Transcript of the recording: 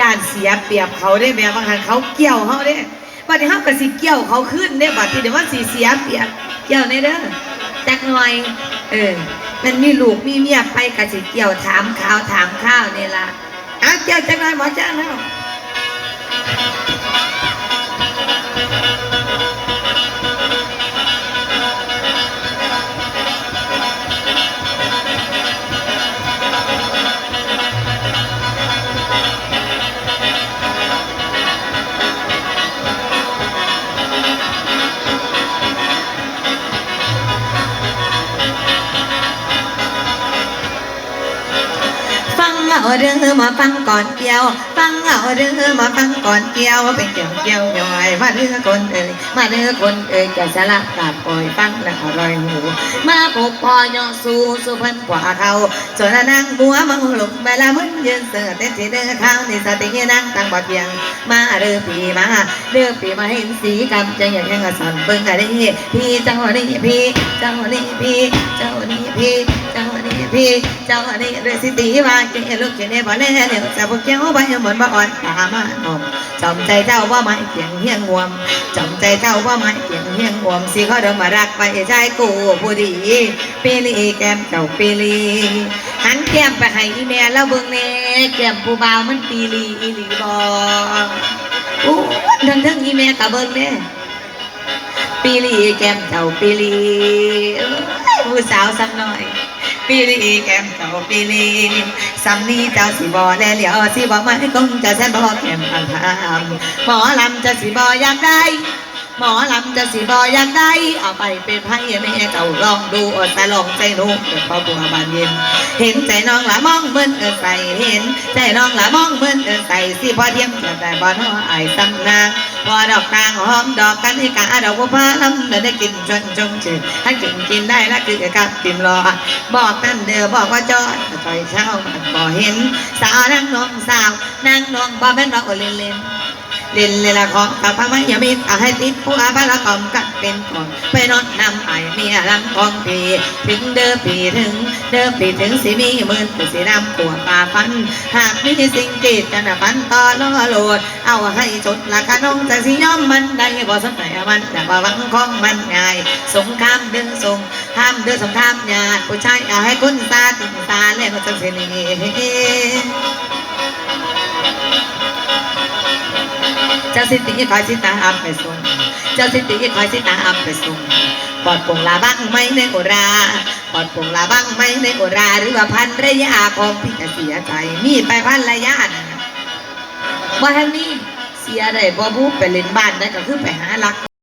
ย่านเสียเปรียบเขาได้แม่บางครั้งเขาเกี่ยวเขาได้บัดนี้เขาก็สิเกี่ยวเขาขึ้นได้บัดทีเดี๋ยวว่าสีเสียเปรียบเกี่ยวในเด้อจักหน่อย เออมันมีลูกมีเมียไปก็สิเกี่ยวถามข่าวถามข้าวนี่ล่ะอ้าวเกี่ยวจักหน่อยหมอจ้างแล้ว เอาเด้องมาฟังก่อนเกี่ยว ฟังเอาเด้องมาฟังก่อนเกี่ยวเป็นเกี่ยวเกี่ยวย่อยมาเด้องคนเอ่ยมาเด้องคนเอ่ยจะสลับกับปล่อยฟังแล้วอร่อยหูมาปกพอย่อสู้สู้เพันกว่าเขาส่วนนางบัวมังหลุกเวลามึนยืนเสือเต้นสีเด้อข้าวนี่สตินั่งตั้งบอดเพียง มาเด้อปีมาเด้อปีมาเห็นสีกำใจอย่างแข่งกับสันเบิ่งอะไรพี่เจ้านี่พี่เจ้านี่พี่เจ้านี่พี่เจ้านี่พี่เจ้านี่เรสิตีว่าเกลูกเกเนบ่แน่เดี๋ยวจะพวกเจ้าไปเหมือนบ่อ่อนตามาหอมจำใจเจ้าว่าไม่เพียงเฮียงวมจำใจเจ้าว่าไม่เพียงเฮียงวมสิเขาเดินมารักไปใจกูผู้ดีเปลีแก้มเจ้าเปลีหันแก้มไปให้อีแม่แล้วเบิ่งแน่แก้มผู้บ่าวมันปีลีอีหลีบ่โอ้ทั้งทั้งอีแม่กับเบิ้งเด้ปีลีแก้มเจ้าปีลีอู้สาวสักหน่อย ปีลีแก้มเจ้าปีลีสำนีเจ้าสิบอแลเหลียวสิบอไม่คงจะแซ่บอแก้มอันทามหมอลำจะสิบอยากได้ หมอลำจะสิบอยากได้ เอาไปเป็นไพ่แม่เจ้าลองดูอดตาลองใจหนุ่มเกิดพอบัวบานเย็น เห็นใจน้องละมองเหมือนเออใส่เห็นใจน้องละมองเหมือนเออใส่สิพอเทียมแต่บ่น้อไอ้ายสำนางพอดอกตางหอมดอกกันให้กาดอกบัวพาลำเดินได้กินจนจงจืดถ้ากินกินได้ละคือกับติมรอ บอกนั่นเด้อบอกว่าจอดคอยเช้ามันบ่เห็น สาวนั่งน้องสาวนางน้องบ่แม่นดอกเล่นเล่น เล่นเลยละของกับพระมยามิตรเอาให้ติดผู้อาบาละกอมกันเป็นของไปนอนนำไอเมียลังของพีถึงเด้อปีถึง เด้อปีถึงสิมีหมื่นแต่สินำปวดตาฟัน หากมีสิ่งกีดกันฟันต่อล้อโหลด เอาให้จดราคาน้องจะสิยอมมันได้บ่สนใจมันแต่ว่าหวังของมันง่ายสงครามเดินสงห้ามเดินสงครามญาติผู้ชายเอาให้คนตาติดตาแล้วจังสิหนีเจ้าสิติคอยสิตาอัมไปส่งเจ้าสิติคอยสิตาอัมไปส่งปอดปงลาบังไม่ในโอราปอดปงลาบังไม่ในโอรา หรือว่าพันระยะของพี่จะเสียใจมีไปพันระยะนะว่าทางนี้เสียได้บ่บูไปเล่นบ้านได้ก็คือไปหาลัก